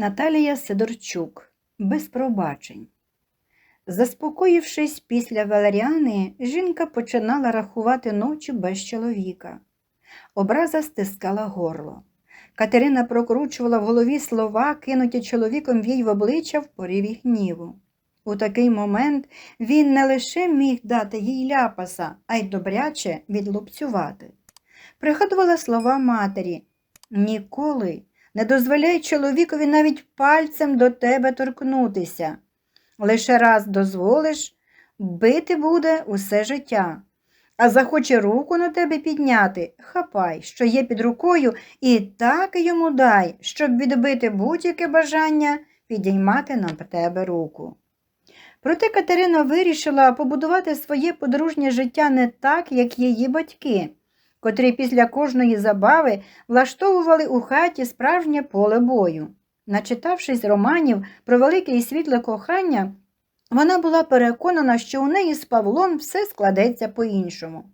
Наталія Сидорчук без пробачень. Заспокоївшись після Валеріани, жінка починала рахувати ночі без чоловіка. Образа стискала горло. Катерина прокручувала в голові слова, кинуті чоловіком їй в обличчя в пориві гніву. У такий момент він не лише міг дати їй ляпаса, а й добряче відлупцювати. Пригадувала слова матері Ніколи не дозволяй чоловікові навіть пальцем до тебе торкнутися. Лише раз дозволиш, бити буде усе життя. А захоче руку на тебе підняти, хапай, що є під рукою, і так йому дай, щоб відбити будь-яке бажання підіймати на тебе руку. Проте Катерина вирішила побудувати своє подружнє життя не так, як її батьки, котрі після кожної забави влаштовували у хаті справжнє поле бою. Начитавшись романів про велике і світле кохання, вона була переконана, що у неї з Павлом все складеться по-іншому.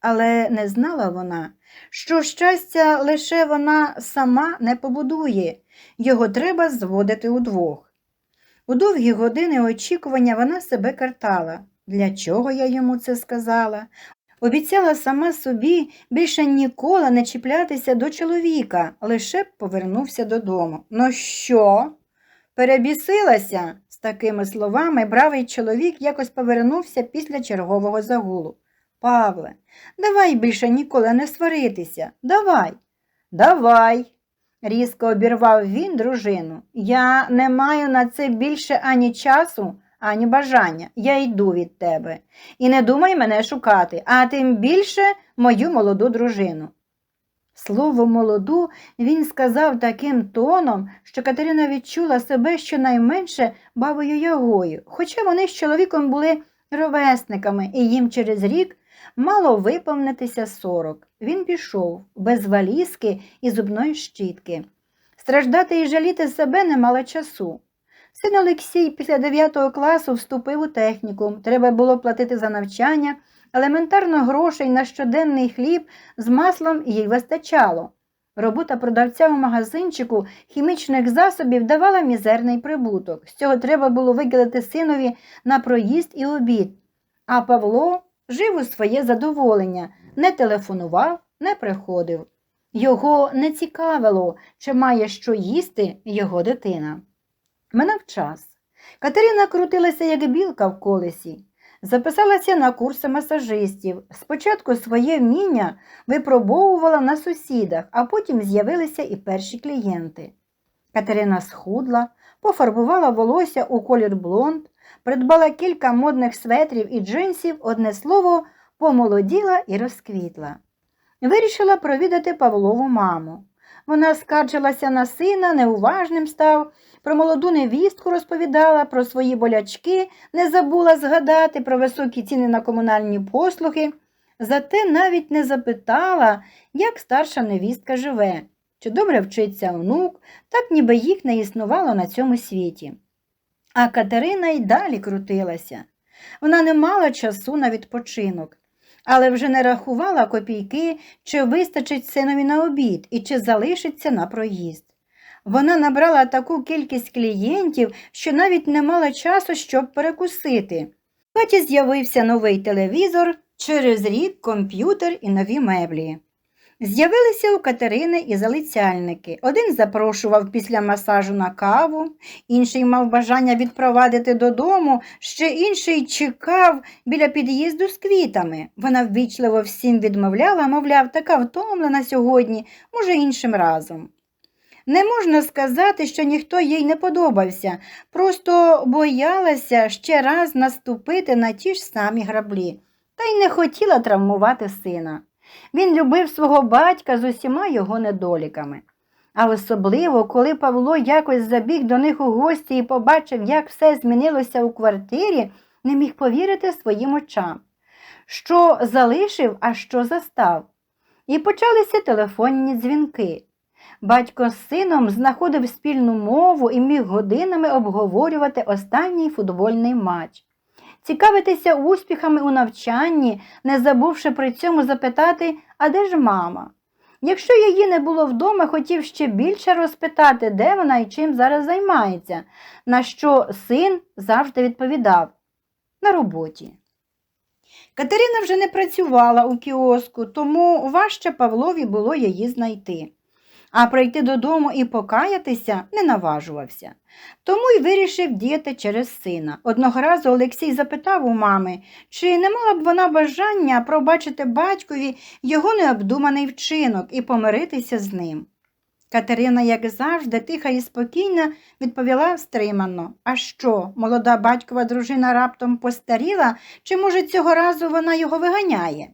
Але не знала вона, що щастя лише вона сама не побудує, його треба зводити удвох. У довгі години очікування вона себе картала. Для чого я йому це сказала? Обіцяла сама собі більше ніколи не чіплятися до чоловіка, лише повернувся додому. Ну що? Перебісилася? З такими словами бравий чоловік якось повернувся після чергового загулу. Павле, давай більше ніколи не сваритися. Давай. Давай. різко обірвав він дружину. Я не маю на це більше ані часу, ані бажання. Я йду від тебе. І не думай мене шукати, а тим більше мою молоду дружину. Слово молоду він сказав таким тоном, що Катерина відчула себе щонайменше бабою Ягою, хоча вони з чоловіком були ровесниками, і їм через рік мало виповнитися сорок. Він пішов без валізки і зубної щітки. Страждати і жаліти себе не мала часу. Син Олексій після 9 класу вступив у технікум. Треба було платити за навчання, елементарно грошей на щоденний хліб з маслом їй вистачало. Робота продавця у магазинчику хімічних засобів давала мізерний прибуток. З цього треба було виділити синові на проїзд і обід. А Павло жив у своє задоволення, не телефонував, не приходив. Його не цікавило, чи має що їсти його дитина. Минав час. Катерина крутилася, як білка в колесі. Записалася на курси масажистів. Спочатку своє вміння випробовувала на сусідах, а потім з'явилися і перші клієнти. Катерина схудла, пофарбувала волосся у колір блонд, придбала кілька модних светрів і джинсів, одне слово, помолоділа і розквітла. Вирішила провідати Павлову маму. Вона скаржилася на сина, неуважним став, про молоду невістку розповідала, про свої болячки, не забула згадати про високі ціни на комунальні послуги, зате навіть не запитала, як старша невістка живе, чи добре вчиться онук, так ніби їх не існувало на цьому світі. А Катерина й далі крутилася. Вона не мала часу на відпочинок, але вже не рахувала копійки, чи вистачить синові на обід і чи залишиться на проїзд. Вона набрала таку кількість клієнтів, що навіть не мала часу, щоб перекусити. В з'явився новий телевізор, через рік комп'ютер і нові меблі. З'явилися у Катерини і залицяльники. Один запрошував після масажу на каву, інший мав бажання відпровадити додому, ще інший чекав біля під'їзду з квітами. Вона ввічливо всім відмовляла, мовляв, така втомлена сьогодні, може, іншим разом. Не можна сказати, що ніхто їй не подобався, просто боялася ще раз наступити на ті ж самі граблі, та й не хотіла травмувати сина. Він любив свого батька з усіма його недоліками. А особливо, коли Павло якось забіг до них у гості і побачив, як все змінилося у квартирі, не міг повірити своїм очам, що залишив, а що застав. І почалися телефонні дзвінки. Батько з сином знаходив спільну мову і міг годинами обговорювати останній футбольний матч, цікавитися успіхами у навчанні, не забувши при цьому запитати, а де ж мама? Якщо її не було вдома, хотів ще більше розпитати, де вона і чим зараз займається, на що син завжди відповідав на роботі. Катерина вже не працювала у кіоску, тому важче Павлові було її знайти. А прийти додому і покаятися не наважувався. Тому й вирішив діяти через сина. Одного разу Олексій запитав у мами, чи не мала б вона бажання пробачити батькові його необдуманий вчинок і помиритися з ним. Катерина, як завжди, тиха і спокійна, відповіла стримано. А що, молода батькова дружина раптом постаріла, чи, може, цього разу вона його виганяє?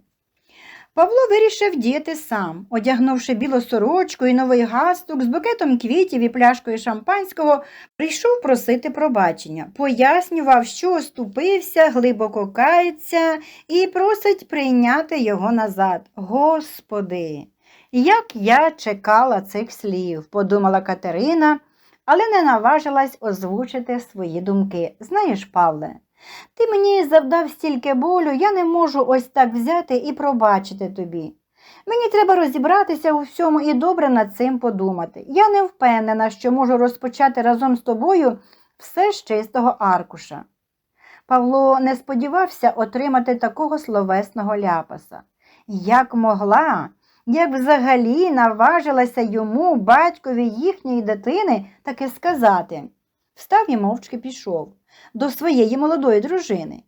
Павло вирішив діяти сам, одягнувши білу сорочку і новий галстук з букетом квітів і пляшкою шампанського, прийшов просити пробачення, пояснював, що оступився, глибоко кається і просить прийняти його назад. Господи, як я чекала цих слів, подумала Катерина, але не наважилась озвучити свої думки. Знаєш, Павле, ти мені завдав стільки болю, я не можу ось так взяти і пробачити тобі. Мені треба розібратися у всьому і добре над цим подумати. Я не впевнена, що можу розпочати разом з тобою все з чистого аркуша. Павло не сподівався отримати такого словесного ляпаса. Як могла, як взагалі наважилася йому, батькові їхньої дитини, таке сказати. Встав і мовчки пішов до своєї молодої дружини.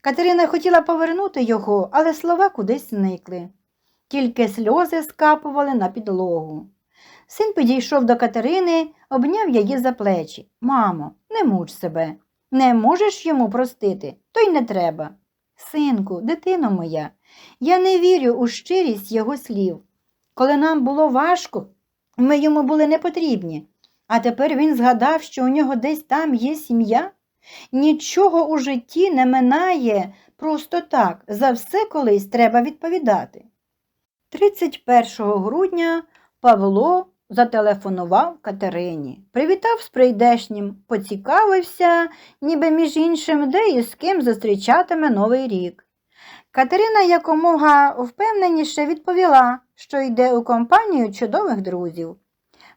Катерина хотіла повернути його, але слова кудись зникли. Тільки сльози скапували на підлогу. Син підійшов до Катерини, обняв її за плечі. Мамо, не муч себе. Не можеш йому простити, то й не треба. Синку, дитино моя, я не вірю у щирість його слів. Коли нам було важко, ми йому були не потрібні, а тепер він згадав, що у нього десь там є сім'я. Нічого у житті не минає просто так, за все колись треба відповідати. 31 грудня Павло зателефонував Катерині, привітав з прийдешнім, поцікавився, ніби між іншим, де і з ким зустрічатиме Новий рік. Катерина якомога впевненіше відповіла, що йде у компанію чудових друзів.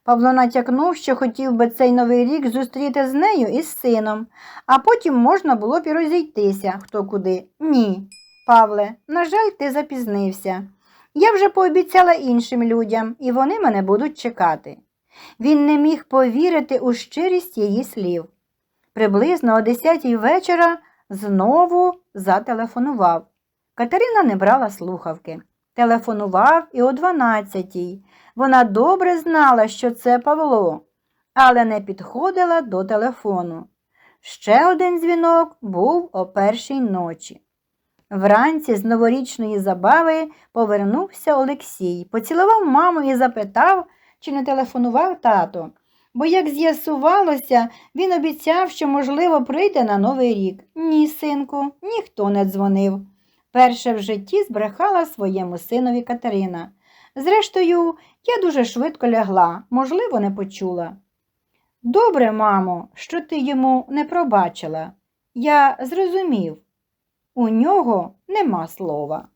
Павло натякнув, що хотів би цей новий рік зустріти з нею і з сином, а потім можна було б і розійтися хто куди. Ні, Павле, на жаль, ти запізнився. Я вже пообіцяла іншим людям, і вони мене будуть чекати. Він не міг повірити у щирість її слів. Приблизно о десятій вечора знову зателефонував. Катерина не брала слухавки. Телефонував і о дванадцятій. Вона добре знала, що це Павло, але не підходила до телефону. Ще один дзвінок був о першій ночі. Вранці з новорічної забави повернувся Олексій, поцілував маму і запитав, чи не телефонував тато, бо, як з'ясувалося, він обіцяв, що, можливо, прийде на Новий рік. Ні, синку, ніхто не дзвонив. Перше в житті збрехала своєму синові Катерина. Зрештою, я дуже швидко лягла, можливо, не почула. Добре, мамо, що ти йому не пробачила. Я зрозумів, у нього нема слова.